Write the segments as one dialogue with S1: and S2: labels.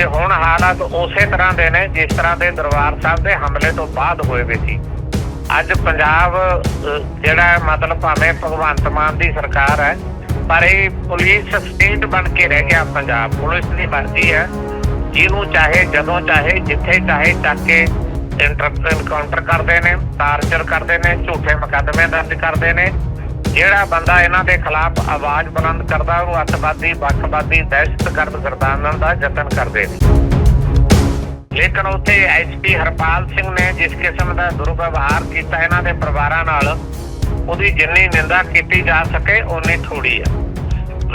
S1: ਤੇ ਹੁਣ ਹਾਲਾਤ ਉਸੇ ਤਰ੍ਹਾਂ ਦੇ ਨੇ ਜਿਸ ਤਰ੍ਹਾਂ ਦੇ ਦਰਬਾਰ ਸਾਹਿਬ ਦੇ ਹਮਲੇ ਤੋਂ ਬਾਅਦ ਹੋਏ ਵੇ ਸੀ। ਅੱਜ ਪੰਜਾਬ ਜਿਹੜਾ ਮਤਲਬ ਭਾਵੇਂ ਭਗਵੰਤ ਮਾਨ ਦੀ ਸਰਕਾਰ ਹੈ, ਪਰ ਇਹ ਪੁਲਿਸ ਸਟੇਟ ਬਣ ਕੇ ਰਹਿ ਗਿਆ ਪੰਜਾਬ। ਪੁਲਿਸ ਦੀ ਮਰਜ਼ੀ ਹੈ। ਜਿਹਨੂੰ ਚਾਹੇ, ਜਦੋਂ ਚਾਹੇ, ਜਿੱਥੇ ਚਾਹੇ ਚੱਕ ਕੇ ਇਨਕਾਊਂਟਰ ਕਰਦੇ ਨੇ, ਟਾਰਚਰ ਕਰਦੇ ਨੇ, ਝੂਠੇ ਮੁਕੱਦਮੇ ਦਰਜ ਕਰਦੇ ਨੇ। ਜਿਹੜਾ ਬੰਦਾ ਇਹਨਾਂ ਦੇ ਖਿਲਾਫ ਆਵਾਜ਼ ਬੁਲੰਦ ਕਰਦਾ, ਉਹਨੂੰ ਅੱਤਵਾਦੀ, ਵੱਖਵਾਦੀ ਦਹਿਸ਼ਤਗਰਦ ਗਰਦਾਨਣ ਦਾ ਯਤਨ ਕਰਦੇ ਨੇ। ਲੇਕਿਨ ਉੱਥੇ ਐਸਪੀ ਹਰਪਾਲ ਸਿੰਘ ਨੇ ਜਿਸ ਕਿਸਮ ਦਾ ਦੁਰਵਿਵਹਾਰ ਕੀਤਾ ਇਹਨਾਂ ਦੇ ਪਰਿਵਾਰਾਂ ਨਾਲ, ਉਹਦੀ ਜਿੰਨੀ ਨਿੰਦਾ ਕੀਤੀ ਜਾ ਸਕੇ, ਓਨੀ ਥੋੜੀ ਹੈ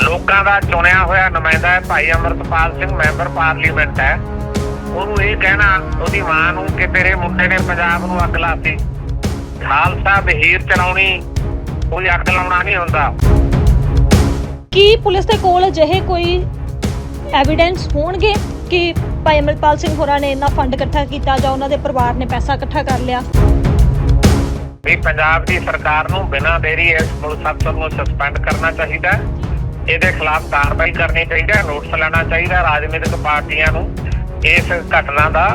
S1: ਲੋਕਾਂ ਦਾ ਚੁਣਿਆ ਹੋਇਆ ਨੁਮਾਇੰਦਾ ਹੈ ਭਾਈ ਅਮਰਤਪਾਲ ਸਿੰਘ, ਮੈਂਬਰ ਪਾਰਲੀਮੈਂਟ ਹੈ। ਉਹਨੂੰ ਇਹ ਕਹਿਣਾ, ਉਹਦੀ ਮਾਂ ਨੂੰ ਕਿ ਤੇਰੇ ਮੁੰਡੇ ਨੇ ਪੰਜਾਬ ਨੂੰ ਅੱਗ ਲਾਤੀ। ਖਾਲਸਾ, ਬਹੀਰ ਚਲਾਉਣੀ ਕੋਈ ਅੱਗ ਲਾਉਣਾ ਨਹੀਂ ਹੁੰਦਾ।
S2: ਕੀ ਪੁਲਿਸ ਦੇ ਕੋਲ ਅਜਿਹੇ ਕੋਈ ਐਵੀਡੈਂਸ ਹੋਣਗੇ ਕਿ ਭਾਈ ਅਮਰਪਾਲ ਸਿੰਘ ਹੋਰਾਂ ਨੇ ਇੰਨਾ ਫੰਡ ਇਕੱਠਾ ਕੀਤਾ ਜਾਂ ਉਹਨਾਂ ਦੇ ਪਰਿਵਾਰ ਨੇ ਪੈਸਾ ਇਕੱਠਾ ਕਰ ਲਿਆ?
S1: ਵੀ ਪੰਜਾਬ ਦੀ ਸਰਕਾਰ ਨੂੰ ਬਿਨਾਂ ਦੇਰੀ ਇਸ ਪੁਲਿਸ ਅਫਸਰ ਨੂੰ ਸਸਪੈਂਡ ਕਰਨਾ ਚਾਹੀਦਾ ਹੈ। ਇਹਦੇ ਖਿਲਾਫ ਕਾਰਵਾਈ ਕਰਨੀ ਚਾਹੀਦੀ ਹੈ ਨੋਟਿਸ ਲੈਣਾ ਚਾਹੀਦਾ ਹੈ ਰਾਜਨੀਤਿਕ ਪਾਰਟੀਆਂ ਨੂੰ ਇਸ ਘਟਨਾ ਦਾ।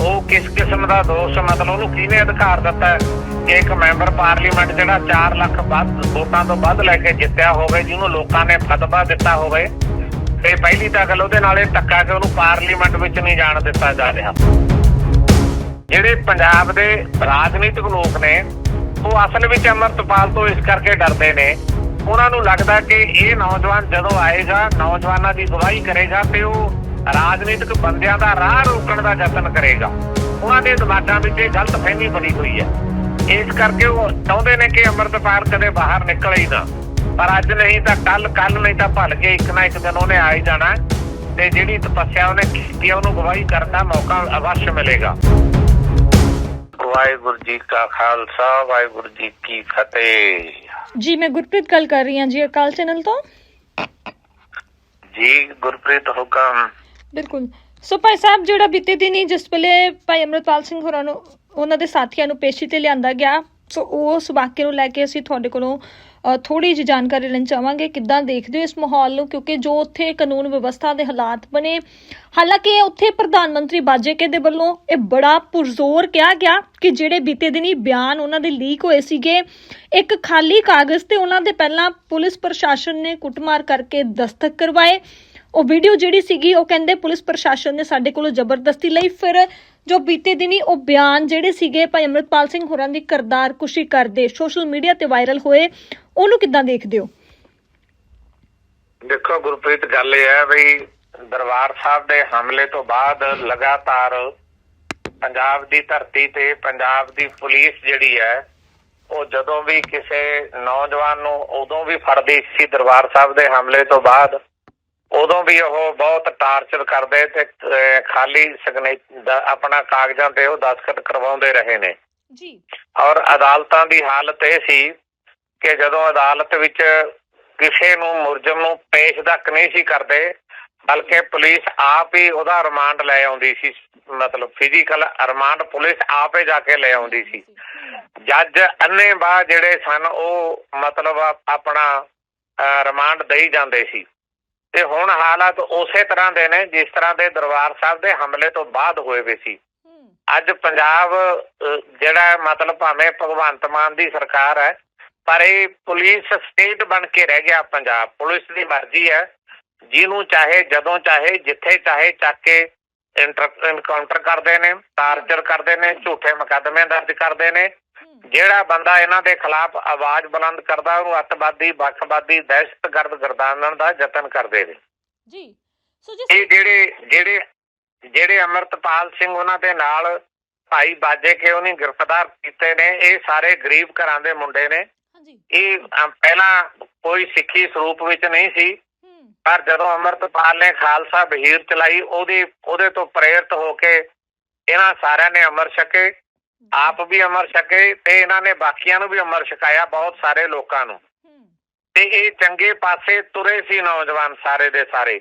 S1: ਉਹ ਕਿਸ ਕਿਸਮ ਦਾ ਦੋਸ਼ ਮਤਲਬ ਉਹਨੂੰ ਕਿਹਨੇ ਅਧਿਕਾਰ ਦਿੱਤਾ ਹੈ? ਕਿ ਇੱਕ ਮੈਂਬਰ ਪਾਰਲੀਮੈਂਟ ਜਿਹੜਾ 4 ਲੱਖ ਵੱਧ ਵੋਟਾਂ ਤੋਂ ਵੱਧ ਲੈ ਕੇ ਜਿੱਤਿਆ ਹੋਵੇ, ਜਿਹਨੂੰ ਲੋਕਾਂ ਨੇ ਫਤਵਾ ਦਿੱਤਾ ਹੋਵੇ, ਤੇ ਪਹਿਲੀ ਤਾਂ ਗੱਲ ਉਹਦੇ ਨਾਲ ਇਹ ਧੱਕਾ ਕਿ ਉਹਨੂੰ ਪਾਰਲੀਮੈਂਟ ਵਿੱਚ ਨਹੀਂ ਜਾਣ ਦਿੱਤਾ ਜਾ ਰਿਹਾ। ਜਿਹੜੇ ਪੰਜਾਬ ਦੇ ਰਾਜਨੀਤਿਕ ਲੋਕ ਨੇ, ਉਹ ਅਸਲ ਵਿੱਚ ਅਮਰਤਪਾਲ ਤੋਂ ਇਸ ਕਰਕੇ ਡਰਦੇ ਨੇ। ਉਹਨਾਂ ਨੂੰ ਲੱਗਦਾ ਕਿ ਇਹ ਨੌਜਵਾਨ ਜਦੋਂ ਆਏਗਾ, ਨੌਜਵਾਨਾਂ ਦੀ ਗਵਾਹੀ ਕਰੇਗਾ ਤੇ ਉਹ ਰਾਜਨੀਤਿਕ ਬੰਦਿਆਂ ਦਾ ਰਾਹ ਰੋਕਣ ਦਾ ਯਤਨ ਕਰੇਗਾ। ਉਹਨਾਂ ਦੇ ਦਿਮਾਗਾਂ ਵਿੱਚ ਇਹ ਗਲਤ ਫਹਿਮੀ ਬਣੀ ਹੋਈ ਹੈ। ਇਸ ਕਰਕੇ ਉਹ ਚਾਹੁੰਦੇ ਨੇ ਕਿ ਅਮਰਤਪਾਲ ਕਦੇ ਬਾਹਰ ਨਿਕਲੇ ਹੀ ਨਾ। ਪਰ ਅੱਜ ਨਹੀਂ ਤਾਂ ਕੱਲ ਕੱਲ ਨਹੀਂ ਤਾਂ ਭੱਲ ਕੇ ਇੱਕ ਨਾ ਇੱਕ ਦਿਨ ਉਹਨੇ ਆ ਹੀ ਜਾਣਾ। ਤੇ ਜਿਹੜੀ ਤਪੱਸਿਆ ਉਹਨੇ ਕੀਤੀ ਹੈ, ਉਹਨੂੰ ਗਵਾਹੀ ਕਰਨ ਦਾ ਮੌਕਾ ਅਵश्य ਮਿਲੇਗਾ। ਵਾਹਿਗੁਰੂ ਜੀ ਕਾ ਖਾਲਸਾ ਵਾਹਿਗੁਰੂ ਜੀ ਕੀ ਫਤਿਹ।
S2: ਜੀ ਮੈਂ ਗੁਰਪ੍ਰੀਤ ਗੱਲ ਕਰ ਰਹੀ ਹਾਂ ਜੀ ਅਕਾਲ ਚੈਨਲ ਤੋਂ।
S1: ਜੀ ਗੁਰਪ੍ਰੀਤ ਹੁਕਮ।
S2: ਬਿਲਕੁਲ। ਸੋ ਭਾਈ ਸਾਹਿਬ, ਜਿਹੜਾ ਬੀਤੇ ਦਿਨੀ ਜਿਸ ਵੇਲੇ ਭਾਈ ਅਮਰਪਾਲ ਸਿੰਘ ਹੋਰਾਂ ਨੂੰ, ਉਹਨਾਂ ਦੇ ਸਾਥੀਆਂ ਨੂੰ ਪੇਸ਼ੀ ਤੇ ਲਿਆਂਦਾ ਗਿਆ, ਸੋ ਉਸ ਵਾਕਿਏ ਨੂੰ ਲੈ ਕੇ ਅਸੀਂ ਤੁਹਾਡੇ ਕੋਲੋਂ ਥੋੜੀ ਜਿਹੀ ਜਾਣਕਾਰੀ ਲੈਣ ਚਾਹਾਂਗੇ ਕਿੱਦਾਂ ਦੇਖਦੇ ਹੋ ਇਸ ਮਾਹੌਲ ਨੂੰ, ਕਿਉਂਕਿ ਜੋ ਉੱਥੇ ਕਾਨੂੰਨ ਵਿਵਸਥਾ ਦੇ ਹਾਲਾਤ ਬਣੇ, ਹਾਲਾਂਕਿ ਉੱਥੇ ਪ੍ਰਧਾਨ ਮੰਤਰੀ ਬਾਜੇਕੇ ਦੇ ਵੱਲੋਂ ਇਹ ਬੜਾ ਪੁਰਜ਼ੋਰ ਕਿਹਾ ਗਿਆ ਕਿ ਜਿਹੜੇ ਬੀਤੇ ਦਿਨੀ ਬਿਆਨ ਉਹਨਾਂ ਦੇ ਲੀਕ ਹੋਏ ਸੀਗੇ, ਇੱਕ ਖਾਲੀ ਕਾਗਜ਼ ਤੇ ਉਹਨਾਂ ਦੇ ਪਹਿਲਾਂ ਪੁਲਿਸ ਪ੍ਰਸ਼ਾਸਨ ਨੇ ਕੁੱਟਮਾਰ ਕਰਕੇ ਦਸਤਕ ਕਰਵਾਏ ਉਹ ਵੀਡੀਓ ਜਿਹੜੀ ਸੀਗੀ, ਉਹ ਕਹਿੰਦੇ ਪੁਲਿਸ ਪ੍ਰਸ਼ਾਸਨ ਨੇ ਸਾਡੇ ਕੋਲੋਂ ਜ਼ਬਰਦਸਤੀ ਲਈ। ਫਿਰ ਜੋ ਬੀਤੇ ਦਿਨੀ ਉਹ ਬਿਆਨ ਜਿਹੜੇ ਸੀਗੇ, ਭਾਈ ਅਮਰਤਪਾਲ ਸਿੰਘ ਹੋਰਾਂ ਦੀ ਕਰਦਾਰ ਕੁਸ਼ੀ ਕਰਦੇ ਸੋਸ਼ਲ ਮੀਡੀਆ ਤੇ ਵਾਇਰਲ ਹੋਏ, ਉਹਨੂੰ ਕਿੱਦਾਂ ਦੇਖਦੇ ਹੋ?
S1: ਦੇਖੋ, ਗੁਰਪ੍ਰੀਤ, ਗੱਲ ਇਹ ਹੈ ਵੀ ਦਰਬਾਰ ਸਾਹਿਬ ਦੇ ਹਮਲੇ ਤੋਂ ਬਾਅਦ ਲਗਾਤਾਰ ਪੰਜਾਬ ਦੀ ਧਰਤੀ ਤੇ ਪੰਜਾਬ ਦੀ ਪੁਲਿਸ ਜਿਹੜੀ ਹੈ, ਉਹ ਜਦੋਂ ਵੀ ਕਿਸੇ ਨੌਜਵਾਨ ਨੂੰ ਉਦੋਂ ਵੀ ਫੜਦੀ ਸੀ ਦਰਬਾਰ ਸਾਹਿਬ ਦੇ ਹਮਲੇ ਤੋਂ ਬਾਅਦ ਉਦੋਂ ਵੀ ਉਹ ਬਹੁਤ ਟਾਰਚਰ ਕਰਦੇ ਤੇ ਖਾਲੀ ਸਿਗਨੇ ਆਪਣਾ ਕਾਗਜ਼ਾਂ ਤੇ ਉਹ ਦਸਖਤ ਕਰਵਾਉਂਦੇ ਰਹੇ ਨੇ।
S2: ਜੀ।
S1: ਔਰ ਅਦਾਲਤਾਂ ਦੀ ਹਾਲਤ ਇਹ ਸੀ ਕਿ ਜਦੋਂ ਅਦਾਲਤ ਵਿੱਚ ਕਿਸੇ ਨੂੰ ਮੁਰਜਮ ਨੂੰ ਪੇਸ਼ ਤੱਕ ਨਹੀਂ ਸੀ ਕਰਦੇ ਬਲਕਿ ਪੁਲਿਸ ਆਪ ਹੀ ਉਹਦਾ ਰਿਮਾਂਡ ਲੈ ਆਉਂਦੀ ਸੀ ਮਤਲਬ ਫਿਜ਼ੀਕਲ ਰਿਮਾਂਡ ਪੁਲਿਸ ਆਪੇ ਜਾ ਕੇ ਲੈ ਆਉਂਦੀ ਸੀ। ਜੱਜ ਅੰਨੇ ਬਾ ਜਿਹੜੇ ਸਨ ਉਹ ਮਤਲਬ ਆਪਣਾ ਰਿਮਾਂਡ ਦੇਈ ਜਾਂਦੇ ਸੀ। ਤੇ ਹੁਣ ਹਾਲਾਤ ਉਸੇ ਤਰ੍ਹਾਂ ਦੇ ਨੇ ਜਿਸ ਤਰ੍ਹਾਂ ਦੇ ਦਰਬਾਰ ਸਾਹਿਬ ਦੇ ਹਮਲੇ ਤੋਂ ਬਾਅਦ ਹੋਏ ਵੇ ਸੀ। ਅੱਜ ਪੰਜਾਬ ਜਿਹੜਾ ਮਤਲਬ ਭਾਵੇਂ ਭਗਵੰਤ ਮਾਨ ਦੀ ਸਰਕਾਰ ਹੈ ਪਰ ਇਹ ਪੁਲਿਸ ਸਟੇਟ ਬਣ ਕੇ ਰਹਿ ਗਿਆ ਪੰਜਾਬ। ਪੁਲਿਸ ਦੀ ਮਰਜ਼ੀ ਹੈ ਜਿਹਨੂੰ ਚਾਹੇ ਜਦੋਂ ਚਾਹੇ ਜਿੱਥੇ ਚਾਹੇ ਚੱਕ ਕੇ ਇਨਕਾਊਂਟਰ ਕਰਦੇ ਨੇ ਟਾਰਚਰ ਕਰਦੇ ਨੇ ਝੂਠੇ ਮੁਕੱਦਮੇ ਦਰਜ ਕਰਦੇ ਨੇ ਜਿਹੜਾ ਬੰਦਾ ਇਹਨਾਂ ਦੇ ਖਿਲਾਫ ਆਵਾਜ਼ ਬੁਲੰਦ ਕਰਦਾ ਉਹਨੂੰ ਅੱਤਵਾਦੀ ਵੱਖਵਾਦੀ ਦਹਿਸ਼ਤਗਰਦ ਗਰਦਾਨਣ ਦਾ ਯਤਨ ਕਰਦੇ ਨੇ।
S2: ਜੀ। ਸੋ ਜੀ
S1: ਇਹ ਜਿਹੜੇ ਜਿਹੜੇ ਜਿਹੜੇ ਅਮਰਤਪਾਲ ਸਿੰਘ ਉਹਨਾਂ ਦੇ ਨਾਲ ਭਾਈ ਬਾਜੇ ਕੇ ਉਹਨੇ ਗ੍ਰਿਫਤਾਰ ਕੀਤੇ ਨੇ ਇਹ ਸਾਰੇ ਗਰੀਬ ਘਰਾਂ ਦੇ ਮੁੰਡੇ ਨੇ। ਇਹ ਪਹਿਲਾਂ ਕੋਈ ਸਿੱਖੀ ਸਰੂਪ ਵਿੱਚ ਨਹੀਂ ਸੀ ਪਰ ਜਦੋਂ ਅਮਰਤਪਾਲ ਨੇ ਖਾਲਸਾ ਬਹੀਰ ਚਲਾਈ ਉਹਦੇ ਉਹਦੇ ਤੋਂ ਪ੍ਰੇਰਿਤ ਹੋ ਕੇ ਇਹਨਾਂ ਸਾਰਿਆਂ ਨੇ ਅਮਰ ਛਕੇ। ਆਪ ਵੀ ਅਮਰ ਛਕੇ ਤੇ ਇਹਨਾਂ ਨੇ ਬਾਕੀਆਂ ਨੂੰ ਵੀ ਅਮਰ ਛਕਾਇਆ ਬਹੁਤ ਸਾਰੇ ਲੋਕਾਂ ਨੂੰ। ਤੇ ਇਹ ਚੰਗੇ ਪਾਸੇ ਤੁਰੇ ਸੀ ਨੌਜਵਾਨ ਸਾਰੇ ਦੇ ਸਾਰੇ।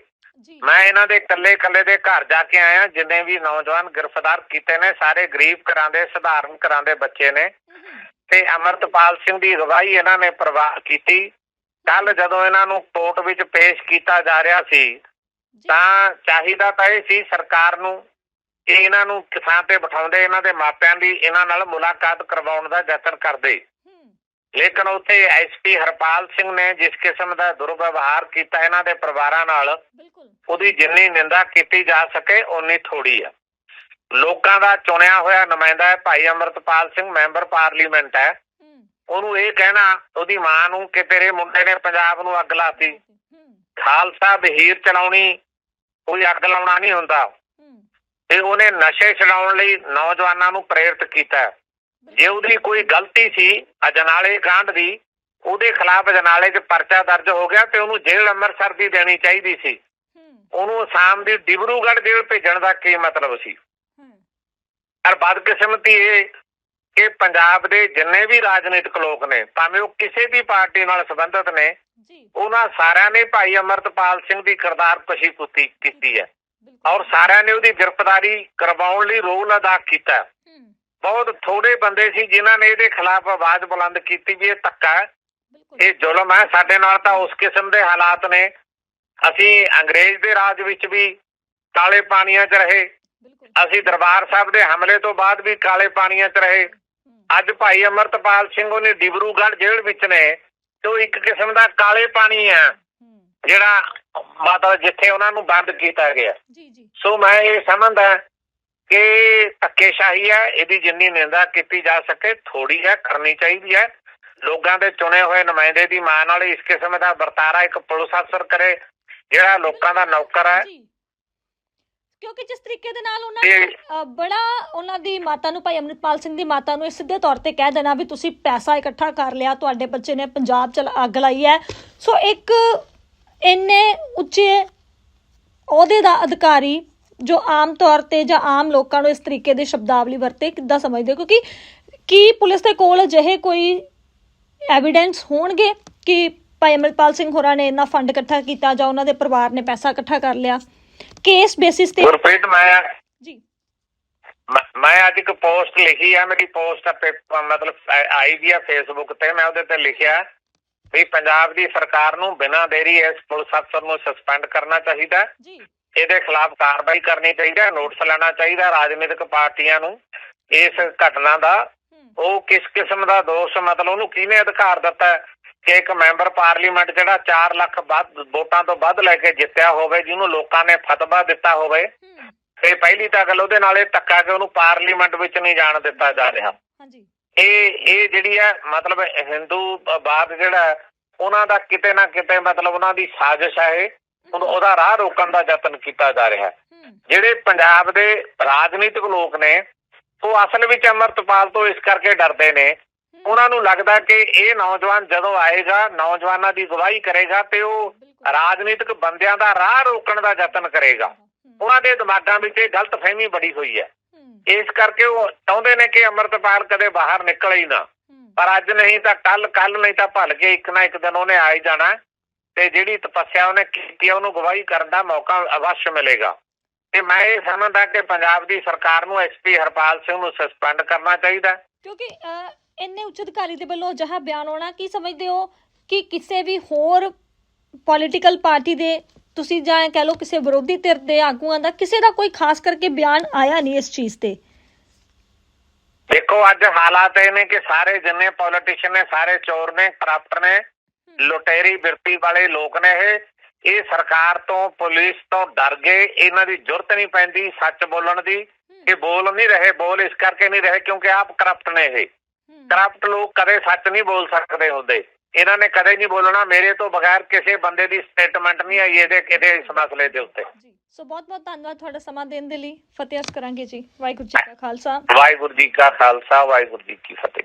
S1: ਮੈਂ ਇਹਨਾਂ ਦੇ ਇਕੱਲੇ ਇਕੱਲੇ ਦੇ ਘਰ ਜਾ ਕੇ ਆਇਆ ਜਿੰਨੇ ਵੀ ਨੌਜਵਾਨ ਗ੍ਰਿਫਤਾਰ ਕੀਤੇ ਨੇ ਸਾਰੇ ਗਰੀਬ ਘਰਾਂ ਦੇ ਸਧਾਰਨ ਘਰਾਂ ਦੇ ਬੱਚੇ ਨੇ। ਤੇ ਅਮਰਤਪਾਲ ਸਿੰਘ ਦੀ ਅਗਵਾਈ ਇਹਨਾਂ ਨੇ ਪ੍ਰਵਾਨ ਕੀਤੀ। ਕੱਲ ਜਦੋਂ ਇਹਨਾਂ ਨੂੰ ਕੋਰਟ ਵਿੱਚ ਪੇਸ਼ ਕੀਤਾ ਜਾ ਰਿਹਾ ਸੀ ਤਾਂ ਚਾਹੀਦਾ ਤਾਂ ਇਹ ਸੀ ਸਰਕਾਰ ਨੂੰ ਕਿ ਇਹਨਾਂ ਨੂੰ ਕਿਸਾਨ ਤੇ ਬਿਠਾਉਂਦੇ ਇਹਨਾਂ ਦੇ ਮਾਪਿਆਂ ਦੀ ਇਹਨਾਂ ਨਾਲ ਮੁਲਾਕਾਤ ਕਰਵਾਉਣ ਦਾ ਯਤਨ ਕਰਦੇ। ਲੇਕਿਨ ਉੱਥੇ ਐਸਪੀ ਹਰਪਾਲ ਸਿੰਘ ਨੇ ਜਿਸ ਕਿਸਮ ਦਾ ਦੁਰਵਿਵਹਾਰ ਕੀਤਾ ਇਹਨਾਂ ਦੇ ਪਰਿਵਾਰਾਂ ਨਾਲ ਉਹਦੀ ਜਿੰਨੀ ਨਿੰਦਾ ਕੀਤੀ ਜਾ ਸਕੇ ਓਨੀ ਥੋੜੀ ਆ। ਲੋਕਾਂ ਦਾ ਚੁਣਿਆ ਹੋਇਆ ਨੁਮਾਇੰਦਾ ਹੈ ਭਾਈ ਅਮਰਤਪਾਲ ਸਿੰਘ ਮੈਂਬਰ ਪਾਰਲੀਮੈਂਟ ਹੈ। ਉਹਨੂੰ ਇਹ ਕਹਿਣਾ ਉਹਦੀ ਮਾਂ ਨੂੰ ਕਿ ਤੇਰੇ ਮੁੰਡੇ ਨੇ ਪੰਜਾਬ ਨੂੰ ਅੱਗ ਲਾਤੀ। ਖਾਲਸਾ ਬਹੀਰ ਚਲਾਉਣੀ ਕੋਈ ਅੱਗ ਲਾਉਣਾ ਨਹੀਂ ਹੁੰਦਾ। ਤੇ ਉਹਨੇ ਨਸ਼ੇ ਛਡਾਉਣ ਲਈ ਨੌਜਵਾਨਾਂ ਨੂੰ ਪ੍ਰੇਰਿਤ ਕੀਤਾ। ਜੇ ਉਹਦੀ ਕੋਈ ਗਲਤੀ ਸੀ ਅਜਨਾਲੇ ਕਾਂਡ ਦੀ ਉਹਦੇ ਖਿਲਾਫ ਅਜਨਾਲੇ 'ਚ ਪਰਚਾ ਦਰਜ ਹੋ ਗਿਆ ਤੇ ਉਹਨੂੰ ਜੇਲ੍ਹ ਅੰਮ੍ਰਿਤਸਰ ਦੀ ਦੇਣੀ ਚਾਹੀਦੀ ਸੀ। ਉਹਨੂੰ ਅਸਾਮ ਦੀ ਡਿਬਰੂਗੜ੍ਹ ਜੇਲ੍ਹ ਭੇਜਣ ਦਾ ਕੀ ਮਤਲਬ ਸੀ? ਪਰ ਬਦਕਿਸਮਤੀ ਇਹ ਕਿ ਪੰਜਾਬ ਦੇ ਜਿੰਨੇ ਵੀ ਰਾਜਨੀਤਿਕ ਲੋਕ ਨੇ ਭਾਵੇਂ ਉਹ ਕਿਸੇ ਵੀ ਪਾਰਟੀ ਨਾਲ ਸੰਬੰਧਿਤ ਨੇ ਉਹਨਾਂ ਸਾਰਿਆਂ ਨੇ ਭਾਈ ਅਮਰਤਪਾਲ ਸਿੰਘ ਦੀ ਕਿਰਦਾਰ ਕਸ਼ੀ ਕੁੱਤੀ ਹੈ। ਔਰ ਸਾਰਿਆਂ ਨੇ ਉਹਦੀ ਗ੍ਰਿਫਤਾਰੀ ਕਰਵਾਉਣ ਲਈ ਰੋਲ ਅਦਾ ਕੀਤਾ। ਬਹੁਤ ਥੋੜੇ ਬੰਦੇ ਸੀ ਜਿਨ੍ਹਾਂ ਨੇ ਇਹਦੇ ਖਿਲਾਫ ਆਵਾਜ਼ ਬੁਲੰਦ ਕੀਤੀ ਵੀ ਇਹ ਧੱਕਾ ਇਹ ਜ਼ੁਲਮ ਹੈ। ਸਾਡੇ ਨਾਲ ਤਾਂ ਉਸ ਕਿਸਮ ਦੇ ਹਾਲਾਤ ਨੇ। ਅਸੀਂ ਅੰਗਰੇਜ਼ ਦੇ ਰਾਜ ਵਿੱਚ ਵੀ ਕਾਲੇ ਪਾਣੀਆਂ 'ਚ ਰਹੇ। ਅਸੀਂ ਦਰਬਾਰ ਸਾਹਿਬ ਦੇ ਹਮਲੇ ਤੋਂ ਬਾਅਦ ਵੀ ਕਾਲੇ ਪਾਣੀਆਂ 'ਚ ਰਹੇ। ਅੱਜ ਭਾਈ ਅਮਰਤਪਾਲ ਸਿੰਘ ਉਹਨੇ ਡਿਬਰੂਗੜ੍ਹ ਜੇਲ੍ਹ ਵਿੱਚ ਨੇ ਤੇ ਉਹ ਇੱਕ ਕਿਸਮ ਦਾ ਕਾਲੇ ਪਾਣੀ ਹੂੰ। ਜਿਹੜਾ ਮਤਲਬ ਜਿੱਥੇ ਉਹਨਾਂ ਨੂੰ ਬੰਦ ਕੀਤਾ ਗਿਆ।
S2: ਜੀ ਜੀ।
S1: ਸੋ ਮੈਂ ਇਹ ਸਮਝਦਾ ਕਿ ਧੱਕੇਸ਼ਾਹੀ ਹੈ ਇਹਦੀ ਜਿੰਨੀ ਨਿੰਦਾ ਕੀਤੀ ਜਾ ਸਕੇ ਥੋੜੀ ਹੈ ਕਰਨੀ ਚਾਹੀਦੀ ਹੈ। ਲੋਕਾਂ ਦੇ ਚੁਣੇ ਹੋਏ ਨੁਮਾਇੰਦੇ ਦੀ ਮਾਂ ਨਾਲ ਇਸ ਕਿਸਮ ਦਾ ਵਰਤਾਰਾ ਇੱਕ ਪੁਲਿਸ ਅਫਸਰ ਕਰੇ ਜਿਹੜਾ ਲੋਕਾਂ ਦਾ ਨੌਕਰ ਹੈ।
S2: ਕਿਉਂਕਿ ਜਿਸ ਤਰੀਕੇ ਦੇ ਨਾਲ ਉਹਨਾਂ ਨੇ ਬੜਾ ਉਹਨਾਂ ਦੀ ਮਾਤਾ ਨੂੰ ਭਾਈ ਅਮਰਿਤਪਾਲ ਸਿੰਘ ਦੀ ਮਾਤਾ ਨੂੰ ਇਹ ਸਿੱਧੇ ਤੌਰ ਤੇ ਕਹਿ ਦੇਣਾ ਵੀ ਤੁਸੀਂ ਪੈਸਾ ਇਕੱਠਾ ਕਰ ਲਿਆ ਤੁਹਾਡੇ ਬੱਚੇ ਨੇ ਪੰਜਾਬ ਚ ਅੱਗ ਲਾਈ ਹੈ। ਸੋ ਇੱਕ ਇੰਨੇ ਉੱਚੇ ਅਹੁਦੇ ਦਾ ਅਧਿਕਾਰੀ ਜੋ ਆਮ ਤੌਰ ਤੇ ਜਾਂ ਆਮ ਲੋਕਾਂ ਨੂੰ ਇਸ ਤਰੀਕੇ ਦੇ ਸ਼ਬਦਾਵਲੀ ਵਰਤੇ ਕਿੱਦਾਂ ਸਮਝਦੇ? ਕਿਉਂਕਿ ਕੀ ਪੁਲਿਸ ਦੇ ਕੋਲ ਅਜਿਹੇ ਕੋਈ ਐਵੀਡੈਂਸ ਹੋਣਗੇ ਕਿ ਭਾਈ ਅਮਰਿਤਪਾਲ ਸਿੰਘ ਹੋਰਾਂ ਨੇ ਇੰਨਾ ਫੰਡ ਇਕੱਠਾ ਕੀਤਾ ਜਾਂ ਉਹਨਾਂ ਦੇ ਪਰਿਵਾਰ ਨੇ ਪੈਸਾ ਇਕੱਠਾ ਕਰ ਲਿਆ? ਕੇਸ ਬੇਸਿਸ ਤੇ
S1: ਗੁਰਪ੍ਰੀਤ ਮੈਂ
S2: ਜੀ।
S1: ਮੈਂ- ਅੱਜ ਇੱਕ ਪੋਸਟ ਲਿਖੀ ਆ ਮੇਰੀ ਪੋਸਟ ਮਤਲਬ ਆ- ਆਈ ਵੀ ਆ ਫੇਸਬੁੱਕ ਤੇ ਮੈਂ ਉਹਦੇ ਤੇ ਲਿਖਿਆ। ਵੀ ਪੰਜਾਬ ਦੀ ਸਰਕਾਰ ਨੂੰ ਬਿਨਾਂ ਦੇਰੀ ਇਸ ਪੁਲਿਸ ਅਫਸਰ ਨੂੰ ਸਸਪੈਂਡ ਕਰਨਾ ਚਾਹੀਦਾ।
S2: ਜੀ।
S1: ਇਹਦੇ ਖਿਲਾਫ ਕਾਰਵਾਈ ਕਰਨੀ ਚਾਹੀਦੀ ਹੈ ਨੋਟਿਸ ਲੈਣਾ ਚਾਹੀਦਾ ਰਾਜਨੀਤਿਕ ਪਾਰਟੀਆਂ ਨੂੰ ਇਸ ਘਟਨਾ ਦਾ। ਉਹ ਕਿਸ ਕਿਸਮ ਦਾ ਦੋਸ਼ ਮਤਲਬ ਉਹਨੂੰ ਕਿਹਨੇ ਅਧਿਕਾਰ ਦਿੱਤਾ ਹੈ? ਕਿ ਇੱਕ ਮੈਂਬਰ ਪਾਰਲੀਮੈਂਟ ਜਿਹੜਾ 4 ਲੱਖ ਵੱਧ ਵੋਟਾਂ ਤੋਂ ਵੱਧ ਲੈ ਕੇ ਜਿੱਤਿਆ ਹੋਵੇ ਜਿਹਨੂੰ ਲੋਕਾਂ ਨੇ ਫਤਵਾ ਦਿੱਤਾ ਹੋਵੇ ਤੇ ਪਹਿਲੀ ਤਾਂ ਗੱਲ ਉਹਦੇ ਨਾਲ ਇਹ ਧੱਕਾ ਕਿ ਉਹਨੂੰ ਪਾਰਲੀਮੈਂਟ ਵਿੱਚ ਨਹੀਂ ਜਾਣ ਦਿੱਤਾ ਜਾ ਰਿਹਾ।
S2: ਹਾਂਜੀ।
S1: ਇਹ ਇਹ ਜਿਹੜੀ ਹੈ ਮਤਲਬ ਹਿੰਦੂ ਬਾਦ ਜਿਹੜਾ ਉਹਨਾਂ ਦਾ ਕਿਤੇ ਨਾ ਕਿਤੇ ਮਤਲਬ ਉਹਨਾਂ ਦੀ ਸਾਜ਼ਿਸ਼ ਹੈ ਇਹ। ਉਹਦਾ ਰਾਹ ਰੋਕਣ ਦਾ ਯਤਨ ਕੀਤਾ ਜਾ ਰਿਹਾ ਜਿਹੜੇ ਪੰਜਾਬ ਦੇ ਰਾਜਨੀਤਿਕ ਲੋਕ ਨੇ ਉਹ ਅਸਲ ਵਿੱਚ ਅਮਰਤਪਾਲ ਤੋਂ ਇਸ ਕਰਕੇ ਡਰਦੇ ਨੇ। ਉਹਨਾਂ ਨੂੰ ਲੱਗਦਾ ਕਿ ਇਹ ਨੌਜਵਾਨ ਜਦੋਂ ਆਏਗਾ ਨੌਜਵਾਨਾਂ ਦੀ ਗਵਾਹੀ ਕਰੇਗਾ ਤੇ ਉਹ ਰਾਜਨੀਤਿਕ ਬੰਦਿਆਂ ਦਾ ਰਾਹ ਰੋਕਣ ਦਾ ਯਤਨ ਕਰੇਗਾ। ਉਹਨਾਂ ਦੇ ਦਿਮਾਗਾਂ ਵਿੱਚ ਇਹ ਗਲਤ ਫਹਿਮੀ ਬੜੀ ਹੋਈ ਹੈ। ਇਸ ਕਰਕੇ ਉਹ ਚਾਹੁੰਦੇ ਨੇ ਕਿ ਅਮਰਤਪਾਲ ਕਦੇ ਬਾਹਰ ਨਿਕਲੇ ਹੀ ਨਾ। ਪਰ ਅੱਜ ਨਹੀਂ ਤਾਂ ਕੱਲ ਕੱਲ ਨਹੀਂ ਤਾਂ ਭੱਲ ਕੇ ਇੱਕ ਨਾ ਇੱਕ ਦਿਨ ਉਹਨੇ ਆ ਹੀ ਜਾਣਾ। ਤੇ ਜਿਹੜੀ ਤਪੱਸਿਆ ਉਹਨੇ ਕੀਤੀ ਉਹਨੂੰ ਗਵਾਹੀ ਕਰਨ ਦਾ ਮੌਕਾ ਅਵश्य ਮਿਲੇਗਾ। ਤੇ ਮੈਂ ਇਹ ਸਮਝਦਾ ਕਿ ਪੰਜਾਬ ਦੀ ਸਰਕਾਰ ਨੂੰ ਐਸਪੀ ਹਰਪਾਲ ਸਿੰਘ ਨੂੰ ਸਸਪੈਂਡ ਕਰਨਾ ਚਾਹੀਦਾ।
S2: ਕਿਉਂਕਿ ਇੰਨੇ ਉੱਚ ਅਧਿਕਾਰੀ ਦੇ ਵੱਲੋਂ ਅਜਿਹਾ ਬਿਆਨ ਆਉਣਾ ਕੀ ਸਮਝਦੇ ਹੋ ਕਿ ਕਿਸੇ ਵੀ ਹੋਰ ਪੋਲੀਟੀਕਲ ਪਾਰਟੀ ਦੇ ਤੁਸੀਂ ਜਾਂ ਕਹਿ ਲਓ ਕਿਸੇ ਵਿਰੋਧੀ ਧਿਰ ਦੇ ਆਗੂਆਂ ਦਾ ਕਿਸੇ ਦਾ ਕੋਈ ਖਾਸ ਕਰਕੇ ਬਿਆਨ ਆਇਆ ਨਹੀਂ ਇਸ ਚੀਜ਼ ਤੇ?
S1: ਦੇਖੋ ਅੱਜ ਹਾਲਾਤ ਇਹ ਨੇ ਕਿ ਸਾਰੇ ਜਿੰਨੇ ਪੋਲੀਟੀਸ਼ੀਅਨ ਨੇ ਸਾਰੇ ਚੋਰ ਨੇ ਕਰਪਟ ਨੇ ਲੁਟੇਰੀ ਬਿਰਤੀ ਵਾਲੇ ਲੋਕ ਨੇ ਇਹ ਇਹ ਸਰਕਾਰ ਤੋਂ ਪੁਲਿਸ ਤੋਂ ਡਰ ਗਏ ਇਹਨਾਂ ਦੀ ਜ਼ਰੂਰਤ ਨਹੀਂ ਪੈਂਦੀ ਸੱਚ ਬੋਲਣ ਦੀ ਇਹ ਬੋਲ ਨਹੀਂ ਰਹੇ ਬੋਲ ਇਸ ਕਰਕੇ ਨਹੀਂ ਰਹੇ ਕਿਉਂਕਿ ਆਪ ਕਰਪਟ ਨੇ ਇਹ। ਕਰਪਟ ਲੋਕ ਕਦੇ ਸੱਚ ਨਹੀਂ ਬੋਲ ਸਕਦੇ ਹੁੰਦੇ। ਇਹਨਾਂ ਨੇ ਕਦੇ ਨਹੀਂ ਬੋਲਣਾ ਮੇਰੇ ਤੋਂ ਬਗੈਰ ਕਿਸੇ ਬੰਦੇ ਦੀ ਸਟੇਟਮੈਂਟ ਨਹੀਂ ਆਈ ਇਹਦੇ ਕਿਤੇ ਇਸ ਮਸਲੇ ਦੇ ਉੱਤੇ।
S2: ਜੀ ਸੋ ਬਹੁਤ ਬਹੁਤ ਧੰਨਵਾਦ ਤੁਹਾਡਾ ਸਮਾਂ ਦੇਣ ਦੇ ਲਈ। ਫਤਿਹ ਅਰਜ਼ ਕਰਾਂਗੇ ਜੀ। ਵਾਹਿਗੁਰੂ ਜੀ ਕਾ ਖਾਲਸਾ।
S1: ਵਾਹਿਗੁਰੂ ਜੀ ਕਾ ਖਾਲਸਾ ਵਾਹਿਗੁਰੂ ਜੀ ਕੀ ਫਤਿਹ।